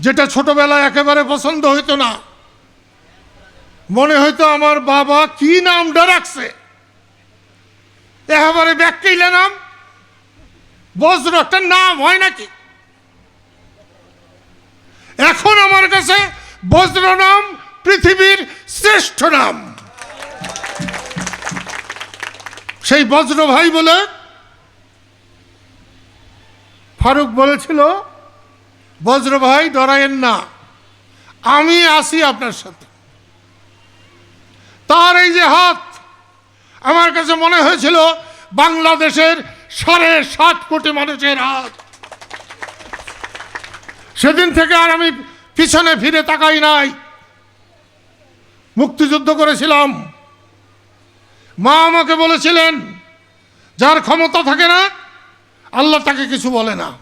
যেটা ছোটবেলায় একেবারে পছন্দ হইতো না। মনে হইতো আমার বাবা কি নামটা রাখছে। একেবারে ব্যাককেইলে নাম। বজ্র একটা নাম হয় নাকি? এখন আমার কাছে বজ্র নাম পৃথিবীর শ্রেষ্ঠ নাম। সেই বজ্র ভাই বলে ফারুক বলেছিল বজ্র ভাই ডরায়েন না। আমি আসি আপনার সাথে। তার এই যে হাত, আমার কাছে মনে হয়েছিল বাংলাদেশের সাড়ে সাত কোটি মানুষের হাত। সেদিন থেকে আর আমি পিছনে ফিরে তাকাই নাই। মুক্তিযুদ্ধ করেছিলাম। মা আমাকে বলেছিলেন, যার ক্ষমতা থাকে না, আল্লাহ তাকে কিছু বলে না।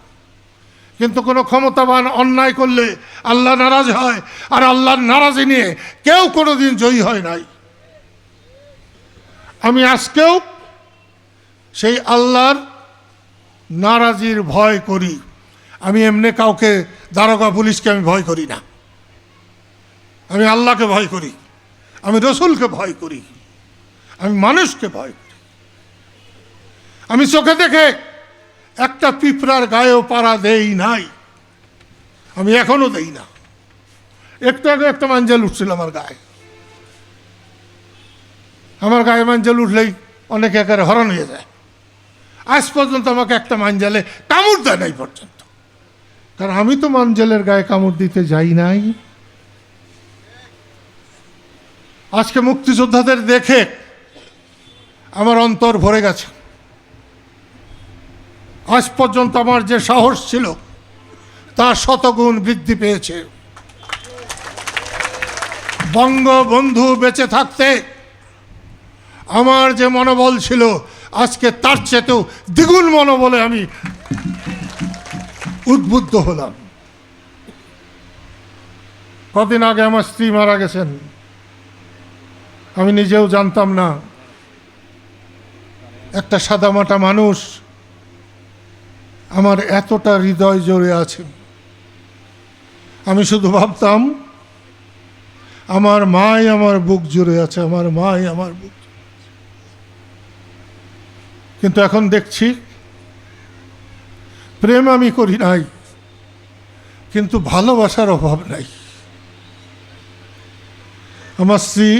কিন্তু কোনো ক্ষমতাবান অন্যায় করলে আল্লাহ নারাজ হয়, আর আল্লাহর নারাজি নিয়ে কেউ কোনো দিন জয়ী হয় নাই। আমি আজকেও সেই আল্লাহর নারাজির ভয় করি। আমি এমনি কাউকে দারোগা পুলিশকে আমি ভয় করি না। আমি আল্লাহকে ভয় করি, আমি রসুলকে ভয় করি, আমি মানুষকে ভয় করি। আমি চোখে দেখে একটা পিঁপড়ার গায়েও পাড়া দেই নাই। আমি এখনও দেই না। একটু আগে একটা মাঞ্জেল উঠছিল আমার গায়ে। আমার গায়ে মাঞ্জেল উঠলেই অনেকে একেবারে হরণ হয়ে যায়। আজ পর্যন্ত আমাকে একটা মাঞ্জালে কামড় দেয় নাই পর্যন্ত। কারণ আমি তো মাঞ্জেলের গায়ে কামড় দিতে যাই নাই। আজকে মুক্তিযোদ্ধাদের দেখে আমার অন্তর ভরে গেছে। আজ পর্যন্ত আমার যে সাহস ছিল তার শতগুণ বৃদ্ধি পেয়েছে। বঙ্গবন্ধু বেঁচে থাকতে আমার যে মনোবল ছিল, আজকে তার চেয়েতেও দ্বিগুণ মনোবলে আমি উদ্বুদ্ধ হলাম। কদিন আগে আমার স্ত্রী মারা গেছেন। আমি নিজেও জানতাম না। একটা সাদামাটা মানুষ আমার এতটা হৃদয় জড়ে আছে। আমি শুধু ভাবতাম, আমার মাই আমার বুক জুড়ে আছে, আমার মাই আমার বুক কিন্তু এখন দেখছি, প্রেম আমি করি নাই, কিন্তু ভালোবাসার অভাব নাই। আমার স্ত্রী,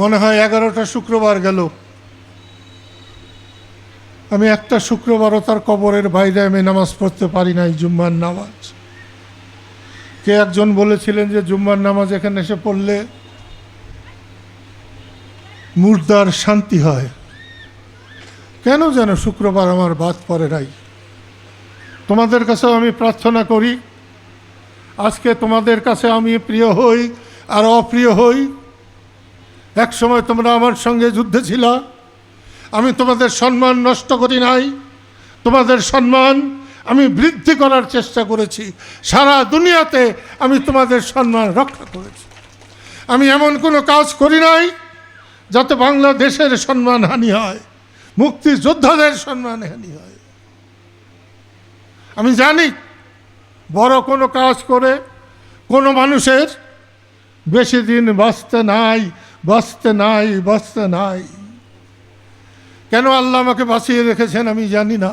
মনে হয় এগারোটা শুক্রবার গেল আমি একটা শুক্রবারও তার কবরের বাইরে আমি নামাজ পড়তে পারি নাই, জুম্মার নামাজ। কে একজন বলেছিলেন যে জুম্মার নামাজ এখানে এসে পড়লে মুর্দার শান্তি হয়। কেন যেন শুক্রবার আমার বাদ পড়ে নাই? তোমাদের কাছেও আমি প্রার্থনা করি, আজকে তোমাদের কাছে আমি প্রিয় হই আর অপ্রিয় হই। এক সময় তোমরা আমার সঙ্গে যুদ্ধে ছিলা আমি তোমাদের সম্মান নষ্ট করি নাই। তোমাদের সম্মান আমি বৃদ্ধি করার চেষ্টা করেছি। সারা দুনিয়াতে আমি তোমাদের সম্মান রক্ষা করেছি। আমি এমন কোনো কাজ করি নাই যাতে বাংলাদেশের সম্মান হানি হয়, মুক্তিযোদ্ধাদের সম্মান হানি হয়। আমি জানি বড় কোনো কাজ করে কোনো মানুষের বেশি দিন বাঁচতে নাই বাঁচতে নাই বাঁচতে নাই। কেন আল্লাহ আমাকে বাঁচিয়ে রেখেছেন আমি জানি না।